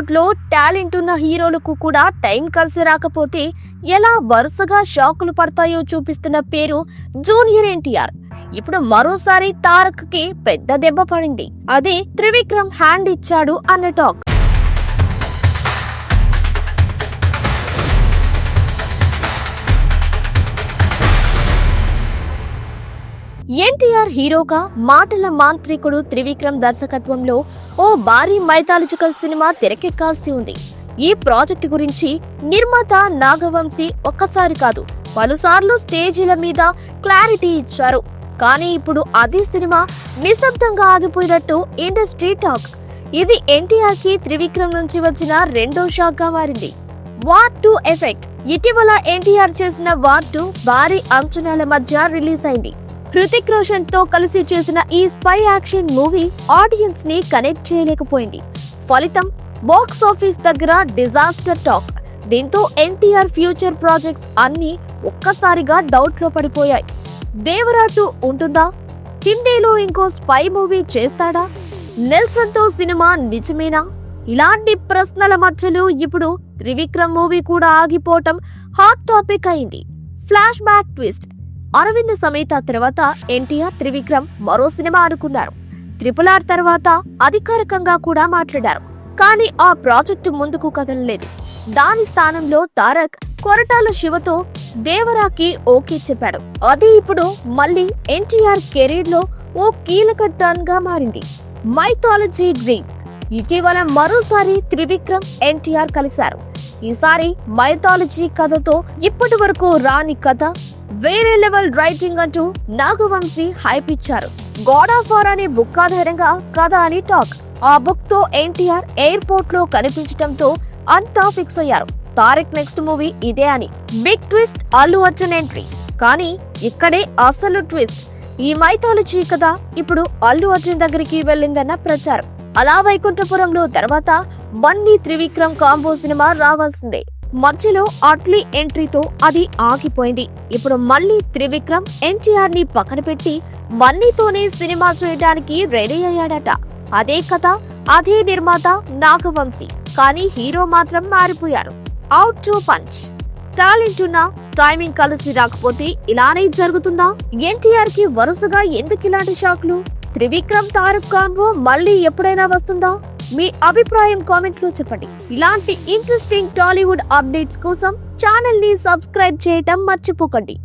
టాలీవుడ్లో టాలెంట్ ఉన్న హీరోలకు కూడా టైం కలిసి రాకపోతే ఎలా వరుసగా షాకులు పడతాయో చూపిస్తున్న పేరు జూనియర్ ఎన్టీఆర్. ఇప్పుడు మరోసారి తారక్కి పెద్ద దెబ్బ పడింది. అదే త్రివిక్రమ్ హ్యాండ్ ఇచ్చాడు అన్న టాక్. ఎన్టీఆర్ హీరోగా మాటల మాంత్రికుడు త్రివిక్రమ్ దర్శకత్వంలో ఓ భారీ మైథాలజికల్ సినిమా తెరకెక్కాల్సి ఉంది. ఈ ప్రాజెక్టు గురించి నిర్మాత నాగవంశీ ఒక్కసారి కాదు పలుసార్లు స్టేజీల మీద క్లారిటీ ఇచ్చారు. కానీ ఇప్పుడు అదే సినిమా నిశ్శబ్దంగా ఆగిపోయినట్టు ఇండస్ట్రీ టాక్. ఇది ఎన్టీఆర్కి త్రివిక్రమ్ నుంచి వచ్చిన రెండో షాక్గా మారింది. War two effect. ఇటీవల ఎన్టీఆర్ చేసిన వార్ టూ భారీ అంచనాల మధ్య రిలీజ్ అయింది. హృతిక్ రోషన్తో కలిసి చేసిన ఈ స్పై యాక్షన్ మూవీ ఆడియన్స్ని కనెక్ట్ చేయలేకపోయింది. ఫలితం బాక్స్ ఆఫీస్ దగ్గర డిజాస్టర్ టాక్. దీంతో ఎన్టీఆర్ ఫ్యూచర్ ప్రాజెక్ట్స్ అన్ని ఒక్కసారిగా డౌట్లో పడిపోయాయి. దేవరాటు ఉంటుందా? హిందీలో ఇంకో స్పై మూవీ చేస్తాడా? నెల్సన్తో సినిమా నిజమేనా? ఇలాంటి ప్రశ్నల మధ్యలో ఇప్పుడు త్రివిక్రమ్ మూవీ కూడా ఆగిపోవటం హాట్ టాపిక్ అయింది. Flashback twist. అరవింద్ సమేత తర్వాత ఎన్టీఆర్ త్రివిక్రమ్ మరో సినిమా అనుకున్నారు. త్రిపుల్ ఆర్ తర్వాత అధికారికంగా కూడా మాట్లాడారు. కానీ ఆ ప్రాజెక్టు ముందుకు కదలలేదు. దాని స్థానంలో తారక్ కొరటాల శివతో దేవరాకి ఓకే చెప్పాడు. అది ఇప్పుడు మళ్ళీ ఎన్టీఆర్ కెరీర్లో ఓ కీలక టర్న్గా మారింది. Mythology dream. ఇటీవల మరోసారి త్రివిక్రమ్ ఎన్టీఆర్ కలిశారు. ఈసారి మైథాలజీ కథతో ఇప్పటి వరకు రాని కథ వేరే లెవెల్ రైటింగ్ అంటూ నాగవంశీ హైప్ ఇచ్చారు. గాడ్ ఆఫ్ వార్ అనే బుక్ ఆధారంగా కథ అని టాక్ ఆ బుక్తో ఎన్టీఆర్ ఎయిర్పోర్ట్లో కనిపించడంతో అంతా ఫిక్స్ అయ్యారు. తారక్ నెక్స్ట్ మూవీ ఇదే అని. Big twist Allu Arjun entry కానీ ఇక్కడే అసలు ట్విస్ట్ ఈ మైథాలజీ కథ ఇప్పుడు అల్లు అర్జున్ దగ్గరికి వెళ్ళిందన్న ప్రచారం. అలా వైకుంఠపురంలో తర్వాత బన్నీ త్రివిక్రమ్ కాంబో సినిమా రావాల్సిందే. మధ్యలో అట్లీ ఎంట్రీతో అది ఆగిపోయింది. ఇప్పుడు మళ్ళీ త్రివిక్రమ్ ఎన్టీఆర్ని పక్కన పెట్టి మన్నీతోనే సినిమా చేయడానికి రెడీ అయ్యాడట. అదే కథ అదే నిర్మాత నాగవంశీ. కానీ హీరో మాత్రం మారిపోయారు. అవుట్ టు పంచ్ టాలెంట్ ఉన్న టైమింగ్ కలిసి రాకపోతే ఇలానే జరుగుతుందా? ఎన్టీఆర్కి వరుసగా ఎందుకు ఇలాంటి షాక్లు? త్రివిక్రమ్ తారక్ కాంబో మళ్ళీ ఎప్పుడైనా వస్తుందా? మీ అభిప్రాయం కామెంట్లో చెప్పండి. ఇలాంటి ఇంట్రెస్టింగ్ టాలీవుడ్ అప్డేట్స్ కోసం ఛానల్ని సబ్స్క్రైబ్ చేయటం మర్చిపోకండి.